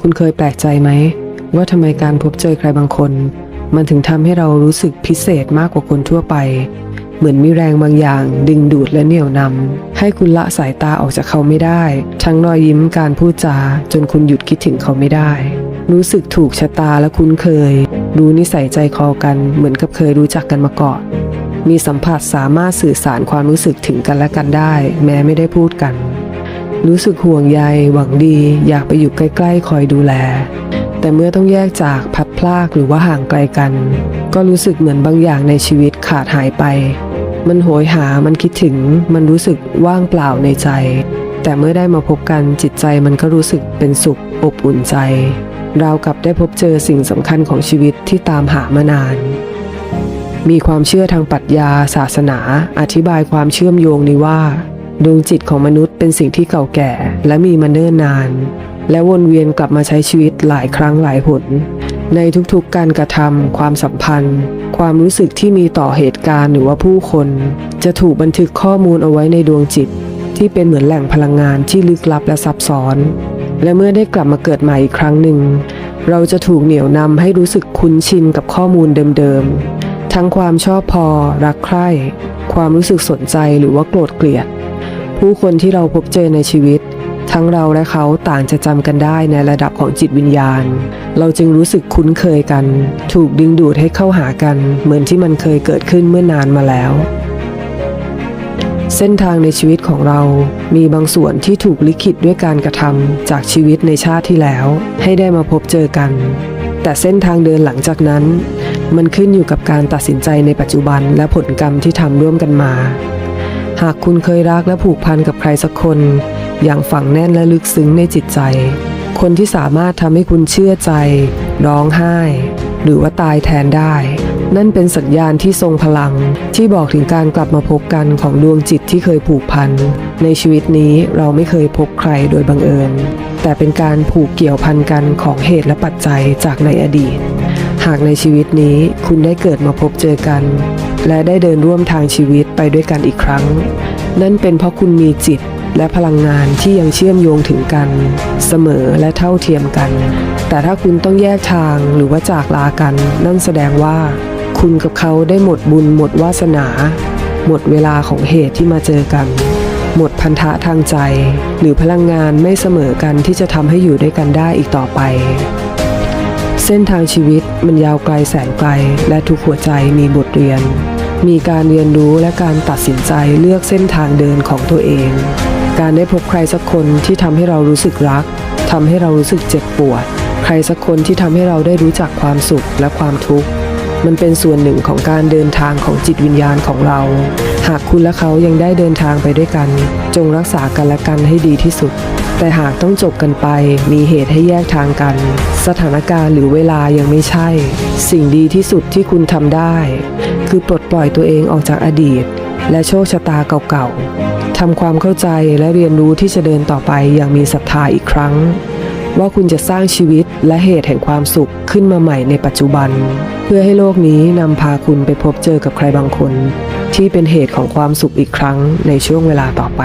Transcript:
คุณเคยแปลกใจไหม ว่าทำไมการพบเจอใครบางคน มันถึงทำให้เรารู้สึกพิเศษมากกว่าคนทั่วไป เหมือนมีแรงบางอย่าง ดึงดูดและเหนี่ยวนำให้คุณละสายตาออกจากเขาไม่ได้ ทั้งรอยยิ้มการพูดจา จนคุณหยุดคิดถึงเขาไม่ได้ รู้สึกถูกชะตาและคุ้นเคย รู้นิสัยใจคอกัน เหมือนกับเคยรู้จักกันมาก่อนมีสัมผัสสามารถสื่อสารความรู้สึกถึงกันและกันได้ แม้ไม่ได้พูดกัน รู้สึกห่วงใยหวังดี อยากไปอยู่ใกล้ๆ คอยดูแล แต่เมื่อต้องแยกจากพัดพลากหรือว่าห่างไกลกัน ก็รู้สึกเหมือนบางอย่างในชีวิตขาดหายไป มันโหยหามันคิดถึง มันรู้สึกว่างเปล่าในใจ แต่เมื่อได้มาพบกันจิตใจมันก็รู้สึกเป็นสุขอบอุ่นใจราวกับได้พบเจอสิ่งสำคัญของชีวิตที่ตามหามานานมีความเชื่อทางปรัชญาศาสนา อธิบายความเชื่อมโยงนี้ว่า ดวงจิตของมนุษย์เป็นสิ่งที่เก่าแก่ และมีมาเนิ่นนาน และวนเวียนกลับมาใช้ชีวิตหลายครั้งหลายหนในทุกๆการกระทำความสัมพันธ์ ความรู้สึกที่มีต่อเหตุการณ์หรือว่าผู้คน จะถูกบันทึกข้อมูลเอาไว้ในดวงจิต ที่เป็นเหมือนแหล่งพลังงานที่ลึกลับและซับซ้อน และเมื่อได้กลับมาเกิดใหม่อีกครั้งหนึ่ง เราจะถูกเหนี่ยวนำให้รู้สึกคุ้นชินกับข้อมูลเดิมๆทั้งความชอบพอ รักใคร่ ความรู้สึกสนใจหรือว่าโกรธเกลียด ผู้คนที่เราพบเจอในชีวิต ทั้งเราและเขาต่างจะจำกันได้ในระดับของจิตวิญญาณ เราจึงรู้สึกคุ้นเคยกัน ถูกดึงดูดให้เข้าหากัน เหมือนที่มันเคยเกิดขึ้นเมื่อนานมาแล้ว เส้นทางในชีวิตของเรา มีบางส่วนที่ถูกลิขิตด้วยการกระทำจากชีวิตในชาติที่แล้ว ให้ได้มาพบเจอกัน แต่เส้นทางเดินหลังจากนั้น มันขึ้นอยู่กับการตัดสินใจในปัจจุบันและผลกรรมที่ทำร่วมกันมา หากคุณเคยรักและผูกพันกับใครสักคน อย่างฝังแน่นและลึกซึ้งในจิตใจ คนที่สามารถทำให้คุณเชื่อใจ ร้องไห้ หรือว่าตายแทนได้ นั่นเป็นสัญญาณที่ทรงพลัง ที่บอกถึงการกลับมาพบกันของดวงจิตที่เคยผูกพัน ในชีวิตนี้เราไม่เคยพบใครโดยบังเอิญ แต่เป็นการผูกเกี่ยวพันกันของเหตุและปัจจัยจากในอดีต หากในชีวิตนี้คุณได้เกิดมาพบเจอกัน และได้เดินร่วมทางชีวิตไปด้วยกันอีกครั้ง นั่นเป็นเพราะคุณมีจิตและพลังงานที่ยังเชื่อมโยงถึงกัน เสมอและเท่าเทียมกัน แต่ถ้าคุณต้องแยกทางหรือว่าจากลากัน นั่นแสดงว่า คุณกับเขาได้หมดบุญหมดวาสนา หมดเวลาของเหตุที่มาเจอกัน หมดพันธะทางใจ หรือพลังงานไม่เสมอกันที่จะทำให้อยู่ด้วยกันได้อีกต่อไป เส้นทางชีวิตมันยาวไกลแสนไกล และทุกหัวใจมีบทเรียน มีการเรียนรู้และการตัดสินใจเลือกเส้นทางเดินของตัวเอง การได้พบใครสักคนที่ทำให้เรารู้สึกรักทำให้เรารู้สึกเจ็บปวด ใครสักคนที่ทำให้เราได้รู้จักความสุขและความทุกข์มันเป็นส่วนหนึ่งของการเดินทางของจิตวิญญาณของเรา หากคุณและเขายังได้เดินทางไปด้วยกัน จงรักษากันและกันให้ดีที่สุด แต่หากต้องจบกันไปมีเหตุให้แยกทางกัน สถานการณ์หรือเวลายังไม่ใช่ สิ่งดีที่สุดที่คุณทำได้ คือปลดปล่อยตัวเองออกจากอดีต และโชคชะตาเก่าๆทำความเข้าใจและเรียนรู้ที่จะเดินต่อไปอย่างมีศรัทธาอีกครั้ง ว่าคุณจะสร้างชีวิตและเหตุแห่งความสุขขึ้นมาใหม่ในปัจจุบัน เพื่อให้โลกนี้นำพาคุณไปพบเจอกับใครบางคน ที่เป็นเหตุของความสุขอีกครั้งในช่วงเวลาต่อไป